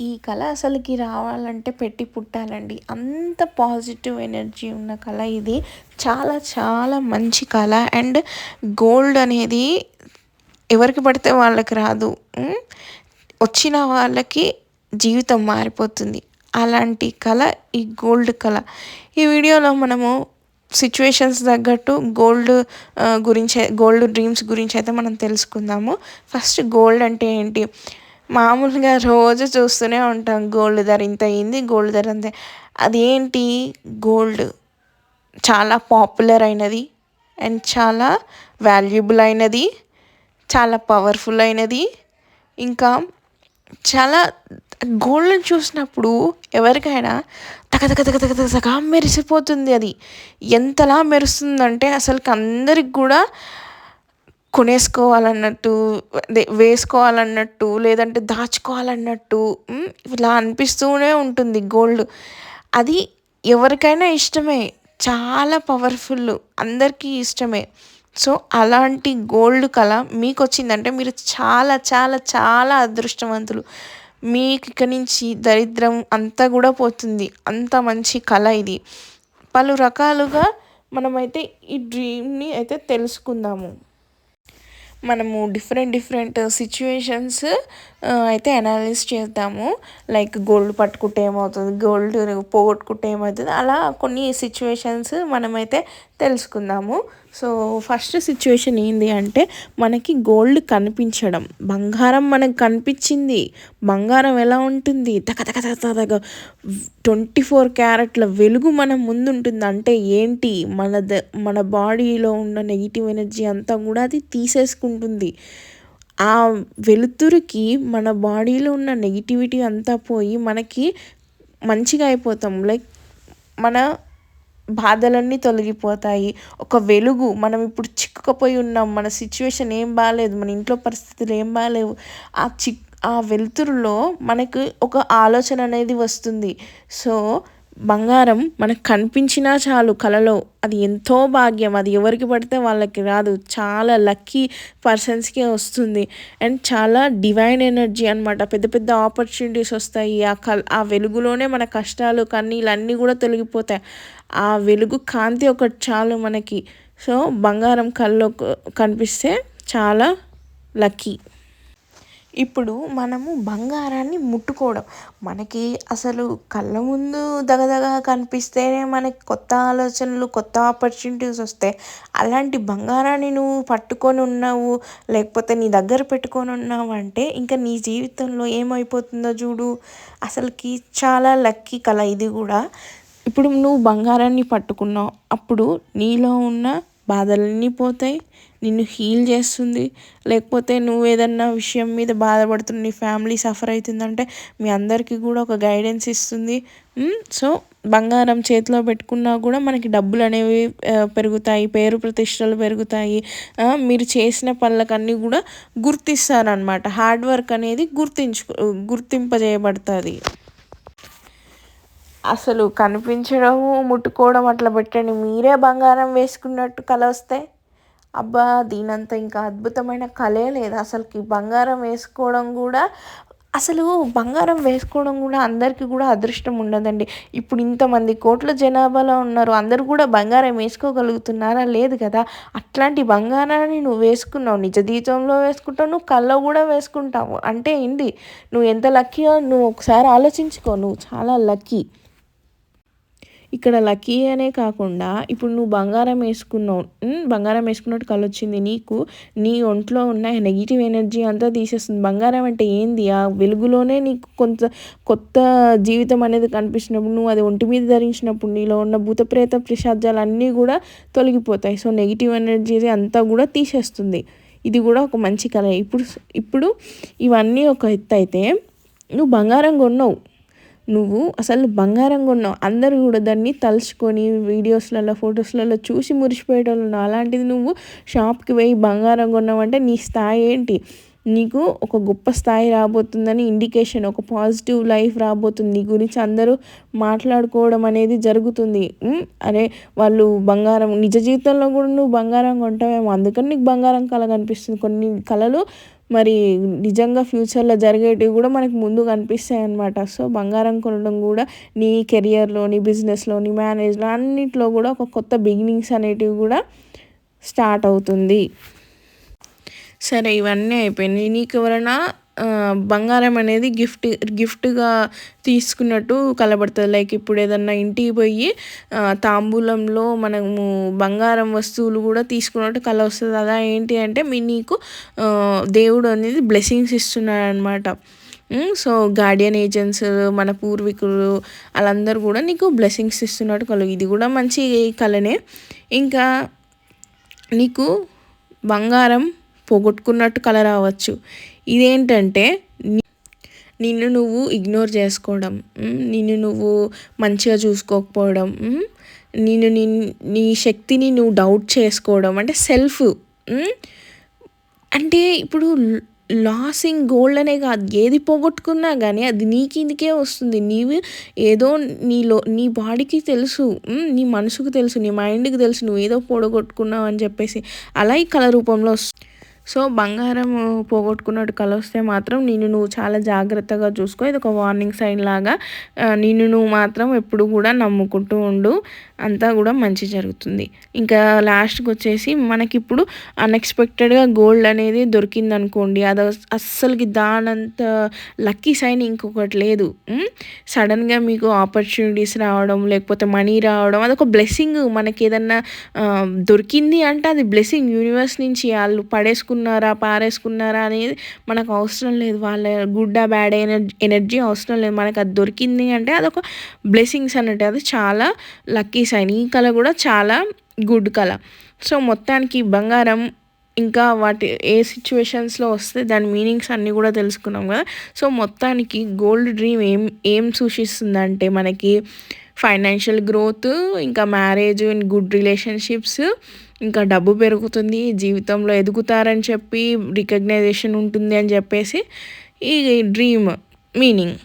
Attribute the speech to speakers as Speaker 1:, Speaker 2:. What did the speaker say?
Speaker 1: ఈ కళ అసలుకి రావాలంటే పెట్టి పుట్టాలండి. అంత పాజిటివ్ ఎనర్జీ ఉన్న కళ ఇది. చాలా చాలా మంచి కళ. అండ్ గోల్డ్ అనేది ఎవరికి పడితే వాళ్ళకి రాదు. వచ్చిన వాళ్ళకి జీవితం మారిపోతుంది. అలాంటి కళ ఈ గోల్డ్ కళ. ఈ వీడియోలో మనము సిచ్యువేషన్స్ తగ్గట్టు గోల్డ్ గురించి గోల్డ్ డ్రీమ్స్ గురించి అయితే మనం తెలుసుకుందాము. ఫస్ట్ గోల్డ్ అంటే ఏంటి? మామూలుగా రోజు చూస్తూనే ఉంటాం. గోల్డ్ ధర ఇంత అయింది గోల్డ్ ధర అంతే. అదేంటి? గోల్డ్ చాలా పాపులర్ అయినది అండ్ చాలా వాల్యుబుల్ అయినది చాలా పవర్ఫుల్ అయినది. ఇంకా చాలా గోల్డ్ని చూసినప్పుడు ఎవరికైనా తగ తగ తగ తగ తగ మెరిసిపోతుంది అది. ఎంతలా మెరుస్తుందంటే అసలుకి అందరికి కూడా కొనేసుకోవాలన్నట్టు అదే వేసుకోవాలన్నట్టు లేదంటే దాచుకోవాలన్నట్టు ఇలా అనిపిస్తూనే ఉంటుంది గోల్డ్. అది ఎవరికైనా ఇష్టమే చాలా పవర్ఫుల్ అందరికీ ఇష్టమే. సో అలాంటి గోల్డ్ కళ మీకు వచ్చిందంటే మీరు చాలా చాలా చాలా అదృష్టవంతులు. మీకు ఇక నుంచి దరిద్రం అంతా కూడా పోతుంది. అంత మంచి కళ ఇది. పలు రకాలుగా మనమైతే ఈ డ్రీమ్ని అయితే తెలుసుకుందాము. మనము డిఫరెంట్ డిఫరెంట్ సిచ్యువేషన్స్ అయితే అనాలిసిస్ చేద్దాము. లైక్ గోల్డ్ పట్టుకుంటే ఏమవుతుంది? గోల్డ్ పోగొట్టుకుంటే ఏమవుతుంది? అలా కొన్ని సిచ్యువేషన్స్ మనమైతే తెలుసుకుందాము. సో ఫస్ట్ సిచ్యువేషన్ ఏంటి అంటే మనకి గోల్డ్ కనిపించడం. బంగారం మనకు కనిపించింది. బంగారం ఎలా ఉంటుంది? తక తగ తగ తగ ట్వంటీ ఫోర్ క్యారెట్ల వెలుగు మన ముందు ఉంటుంది అంటే ఏంటి? మన ద మన బాడీలో ఉన్న నెగిటివ్ ఎనర్జీ అంతా కూడా అది తీసేసుకుంటుంది. ఆ వెలుతురుకి మన బాడీలో ఉన్న నెగిటివిటీ అంతా పోయి మనకి మంచిగా అయిపోతాం. లైక్ మన బాధలన్నీ తొలగిపోతాయి. ఒక వెలుగు మనం ఇప్పుడు చిక్కుకపోయి ఉన్నాం. మన సిచ్యువేషన్ ఏం బాగాలేదు మన ఇంట్లో పరిస్థితులు ఏం బాగాలేవు ఆ చిక్ ఆ వెలుతురులో మనకు ఒక ఆలోచన అనేది వస్తుంది. సో బంగారం మనకు కనిపించినా చాలు కలలో. అది ఎంతో భాగ్యం. అది ఎవరికి పడితే వాళ్ళకి రాదు. చాలా లక్కీ పర్సన్స్కే వస్తుంది. అండ్ చాలా డివైన్ ఎనర్జీ అనమాట పెద్ద పెద్ద ఆపర్చునిటీస్ వస్తాయి. ఆ కల్ ఆ వెలుగులోనే మన కష్టాలు కన్నీళ్ళు అన్నీ కూడా తొలగిపోతాయి. ఆ వెలుగు కాంతి ఒకటి చాలు మనకి. సో బంగారం కళ్ళలో కనిపిస్తే చాలా లక్కీ. ఇప్పుడు మనము బంగారాన్ని ముట్టుకోవడం. మనకి అసలు కళ్ళ ముందు దగదగ కనిపిస్తేనే మనకి కొత్త ఆలోచనలు కొత్త ఆపర్చునిటీస్ వస్తాయి. అలాంటి బంగారాన్ని నువ్వు పట్టుకొని ఉన్నావు లేకపోతే నీ దగ్గర పెట్టుకొని ఉన్నావు అంటే ఇంకా నీ జీవితంలో ఏమైపోతుందో చూడు. అసలుకి చాలా లక్కీ కళ ఇది కూడా. ఇప్పుడు నువ్వు బంగారాన్ని పట్టుకున్నావు. అప్పుడు నీలో ఉన్న బాధలన్నీ పోతాయి. నిన్ను హీల్ చేస్తుంది. లేకపోతే నువ్వు ఏదన్నా విషయం మీద బాధపడుతున్న నీ ఫ్యామిలీ సఫర్ అవుతుందంటే మీ అందరికీ కూడా ఒక గైడెన్స్ ఇస్తుంది. సో బంగారం చేతిలో పెట్టుకున్నా కూడా మనకి డబ్బులు అనేవి పెరుగుతాయి. పేరు ప్రతిష్టలు పెరుగుతాయి. మీరు చేసిన పనులకన్నీ కూడా గుర్తిస్తారనమాట హార్డ్ వర్క్ అనేది గుర్తించు గుర్తింపజేయబడుతుంది. అసలు కనిపించడము ముట్టుకోవడం అట్లా పెట్టండి. మీరే బంగారం వేసుకున్నట్టు కల వస్తే అబ్బా దీనంత ఇంకా అద్భుతమైన కళే లేదు. అసలుకి బంగారం వేసుకోవడం కూడా అసలు బంగారం వేసుకోవడం కూడా అందరికీ కూడా అదృష్టం ఉండదండి. ఇప్పుడు ఇంతమంది కోట్ల జనాభాలో ఉన్నారు. అందరూ కూడా బంగారం వేసుకోగలుగుతున్నారా? లేదు కదా. అట్లాంటి బంగారాన్ని నువ్వు వేసుకున్నావు. నిజ జీవితంలో వేసుకుంటావు. నువ్వు కళ్ళలో కూడా వేసుకుంటావు. అంటే ఏంటి నువ్వు ఎంత లక్కీయో నువ్వు ఒకసారి ఆలోచించుకో. నువ్వు చాలా లక్కీ. ఇక్కడ లక్కీ అనే కాకుండా ఇప్పుడు నువ్వు బంగారం వేసుకున్నావు బంగారం వేసుకున్నట్టు కళ్ళు వచ్చింది నీకు. నీ ఒంట్లో ఉన్న నెగిటివ్ ఎనర్జీ అంతా తీసేస్తుంది. బంగారం అంటే ఏంది? ఆ వెలుగులోనే నీకు కొంత కొత్త జీవితం అనేది కనిపించినప్పుడు నువ్వు అది ఒంటి మీద ధరించినప్పుడు నీలో ఉన్న భూతప్రేత ప్రసాదాలు అన్నీ కూడా తొలగిపోతాయి. సో నెగిటివ్ ఎనర్జీ అంతా కూడా తీసేస్తుంది. ఇది కూడా ఒక మంచి కళ ఇప్పుడు ఇప్పుడు ఇవన్నీ ఒక ఎత్తు అయితే నువ్వు బంగారం కొన్నావు. నువ్వు అసలు బంగారం కొన్నావు. అందరూ కూడా దాన్ని తలుచుకొని వీడియోస్లలో ఫొటోస్లలో చూసి మురిసిపోయేటోళ్ళు అలాంటిది నువ్వు షాప్కి పోయి బంగారం కొన్నావంటే నీ స్థాయి ఏంటి? నీకు ఒక గొప్ప స్థాయి రాబోతుందని ఇండికేషన్ ఒక పాజిటివ్ లైఫ్ రాబోతుంది. నీ గురించి అందరూ మాట్లాడుకోవడం అనేది జరుగుతుంది. అరే వాళ్ళు బంగారం నిజ జీవితంలో కూడా నువ్వు బంగారం కొంటావేమో. అందుకని నీకు బంగారం కళ కనిపిస్తుంది. కొన్ని కళలు మరి నిజంగా ఫ్యూచర్లో జరిగేటివి కూడా మనకు ముందు కనిపిస్తాయి అన్నమాట. సో బంగారం కొనడం కూడా నీ కెరియర్లో నీ బిజినెస్లో నీ మేనేజ్లో అన్నిట్లో కూడా ఒక కొత్త బిగినింగ్స్ అనేటివి కూడా స్టార్ట్ అవుతుంది. సరే ఇవన్నీ అయిపోయినాయి. నీకు ఎవరైనా బంగారం అనేది గిఫ్ట్ గిఫ్ట్గా తీసుకున్నట్టు కలబడుతుంది లైక్ ఇప్పుడు ఏదన్నా ఇంటికి పోయి తాంబూలంలో మనము బంగారం వస్తువులు కూడా తీసుకున్నట్టు కల వస్తుంది. అలా ఏంటి అంటే మీ నీకు దేవుడు అనేది బ్లెస్సింగ్స్ ఇస్తున్నాడు అనమాట సో గార్డియన్ ఏజెంట్స్ మన పూర్వీకులు వాళ్ళందరూ కూడా నీకు బ్లెస్సింగ్స్ ఇస్తున్నట్టు కలు. ఇది కూడా మంచి కళనే. ఇంకా నీకు బంగారం పోగొట్టుకున్నట్టు కలర్ రావచ్చు. ఇదేంటంటే నిన్ను నువ్వు ఇగ్నోర్ చేసుకోవడం నిన్ను నువ్వు మంచిగా చూసుకోకపోవడం నేను నీ శక్తిని నువ్వు డౌట్ చేసుకోవడం అంటే సెల్ఫ్ అంటే ఇప్పుడు లాసింగ్ గోల్డ్ అనే కాదు ఏది పోగొట్టుకున్నా కానీ అది నీ కిందకే వస్తుంది. నీవు ఏదో నీలో నీ బాడీకి తెలుసు నీ మనసుకు తెలుసు నీ మైండ్కి తెలుసు నువ్వు ఏదో పోగొట్టుకున్నావు అని చెప్పేసి అలా ఈ కళ రూపంలో సో బంగారం పోగొట్టుకున్నట్టు కలొస్తే మాత్రం నిన్ను నువ్వు చాలా జాగ్రత్తగా చూసుకో. ఇది ఒక వార్నింగ్ సైన్ లాగా నిన్ను నువ్వు మాత్రం ఎప్పుడు కూడా నమ్ముకుంటూ ఉండు. అంతా కూడా మంచి జరుగుతుంది. ఇంకా లాస్ట్కి వచ్చేసి మనకి ఇప్పుడు అన్ఎక్స్పెక్టెడ్గా గోల్డ్ అనేది దొరికింది అనుకోండి అది అస్సలకి దానంత లక్కీ సైన్ ఇంకొకటి లేదు. సడన్గా మీకు ఆపర్చునిటీస్ రావడం లేకపోతే మనీ రావడం అదొక బ్లెస్సింగ్ మనకి ఏదన్నా దొరికింది అంటే అది బ్లెస్సింగ్ యూనివర్స్ నుంచి వాళ్ళు పడేసుకున్నారా పారేసుకున్నారా అనేది మనకు అవసరం లేదు. వాళ్ళ గుడ్ బ్యాడ్ ఎనర్జీ అవసరం లేదు. మనకు అది దొరికింది అంటే అదొక బ్లెస్సింగ్స్ అన్నట్టు. అది చాలా లక్కీ సైన్ ఈ కళ కూడా చాలా గుడ్ కళ. సో మొత్తానికి బంగారం ఇంకా వాటి ఏ సిచ్యువేషన్స్లో వస్తే దాని మీనింగ్స్ అన్నీ కూడా తెలుసుకున్నాం కదా. సో మొత్తానికి గోల్డ్ డ్రీమ్ ఏం ఏం సూచిస్తుందంటే మనకి ఫైనాన్షియల్ గ్రోత్ ఇంకా మ్యారేజ్ అండ్ గుడ్ రిలేషన్షిప్స్ ఇంకా డబ్బు పెరుగుతుంది జీవితంలో ఎదుగుతారని చెప్పి రికగ్నైజేషన్ ఉంటుంది అని చెప్పేసి ఈ డ్రీమ్ మీనింగ్.